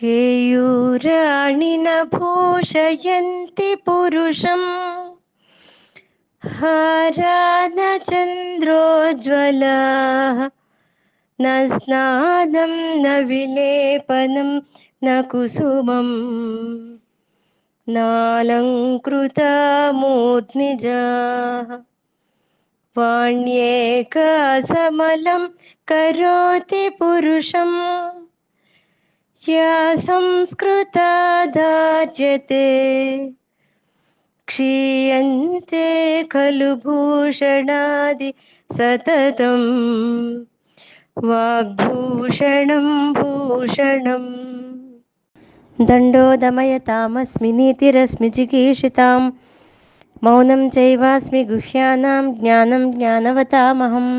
केयूराणि न भूषयन्ति पुरुषम्। हारा न चन्द्रोज्ज्वलाः न स्नानं न विलेपनं न कुसुमम्। नालङ्कृता मूर्ध्निजाः वाण्येकासमलं करोति पुरुषम् या संस्कृता धार्यते क्षीयन्ते खलु भूषणादि सततम् वाग्भूषणं भूषणम् दण्डो दमयतामस्मि नीतिरस्मि मौनं चैवास्मि गुह्यानां ज्ञानं ज्ञानवतामहम्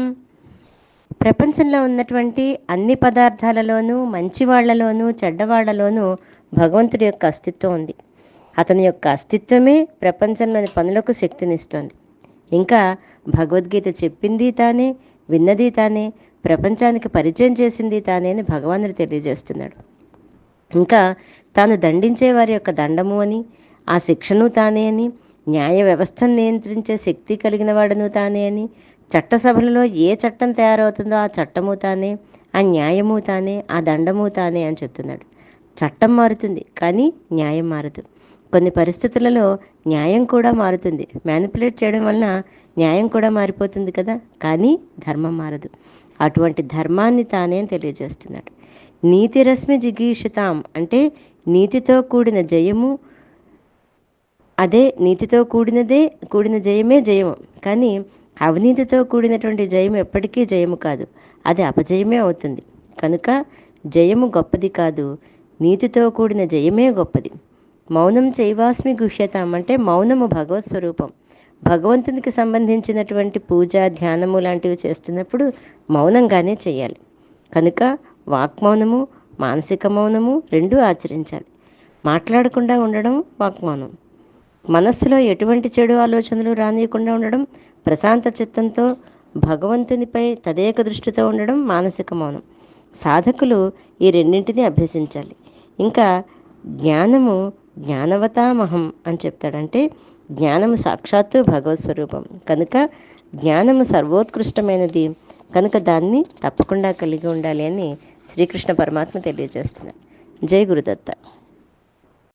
ప్రపంచంలో ఉన్నటువంటి అన్ని పదార్థాలలోనూ మంచివాళ్ళలోనూ చెడ్డవాళ్ళలోనూ భగవంతుడి యొక్క అస్తిత్వం ఉంది. అతని యొక్క అస్తిత్వమే ప్రపంచంలోని పనులకు శక్తినిస్తోంది. ఇంకా భగవద్గీత చెప్పింది తానే విన్నది తానే ప్రపంచానికి పరిచయం చేసింది తానే అని భగవానుడు తెలియజేస్తున్నాడు. ఇంకా తాను దండించే వారి యొక్క దండము అని ఆ శిక్షను తానే అని న్యాయ వ్యవస్థను నియంత్రించే శక్తి కలిగిన వాడును తానే అని చట్టసభలలో ఏ చట్టం తయారవుతుందో ఆ చట్టము తానే ఆ న్యాయము తానే ఆ దండము తానే అని చెప్తున్నాడు. చట్టం మారుతుంది కానీ న్యాయం మారదు. కొన్ని పరిస్థితులలో న్యాయం కూడా మారుతుంది. మ్యానిపులేట్ చేయడం వలన న్యాయం కూడా మారిపోతుంది కదా కానీ ధర్మం మారదు. అటువంటి ధర్మాన్ని తానే తెలియజేస్తున్నాడు. నీతి రశ్మి జిగీషితాం అంటే నీతితో కూడిన జయము అదే నీతితో కూడినదే కూడిన జయమే జయము. కానీ అవినీతితో కూడినటువంటి జయం ఎప్పటికీ జయము కాదు. అది అపజయమే అవుతుంది. కనుక జయము గొప్పది కాదు. నీతితో కూడిన జయమే గొప్పది. మౌనం చైవాస్మి గుహ్యతాం అంటే మౌనము భగవత్ స్వరూపం. భగవంతునికి సంబంధించినటువంటి పూజ ధ్యానము లాంటివి చేస్తున్నప్పుడు మౌనంగానే చేయాలి. కనుక వాక్మౌనము మానసిక మౌనము రెండూ ఆచరించాలి. మాట్లాడకుండా ఉండడం వాక్మౌనం. మనస్సులో ఎటువంటి చెడు ఆలోచనలు రానియకుండా ఉండడం ప్రశాంత చిత్తంతో భగవంతునిపై తదేక దృష్టితో ఉండడం మానసిక మౌనం. సాధకులు ఈ రెండింటిని అభ్యసించాలి. ఇంకా జ్ఞానము జ్ఞానవతామహం అని చెప్తాడంటే జ్ఞానము సాక్షాత్తు భగవత్ స్వరూపం. కనుక జ్ఞానము సర్వోత్కృష్టమైనది. కనుక దాన్ని తప్పకుండా కలిగి ఉండాలి అని శ్రీకృష్ణ పరమాత్మ తెలియజేస్తున్నాడు జై గురుదత్త.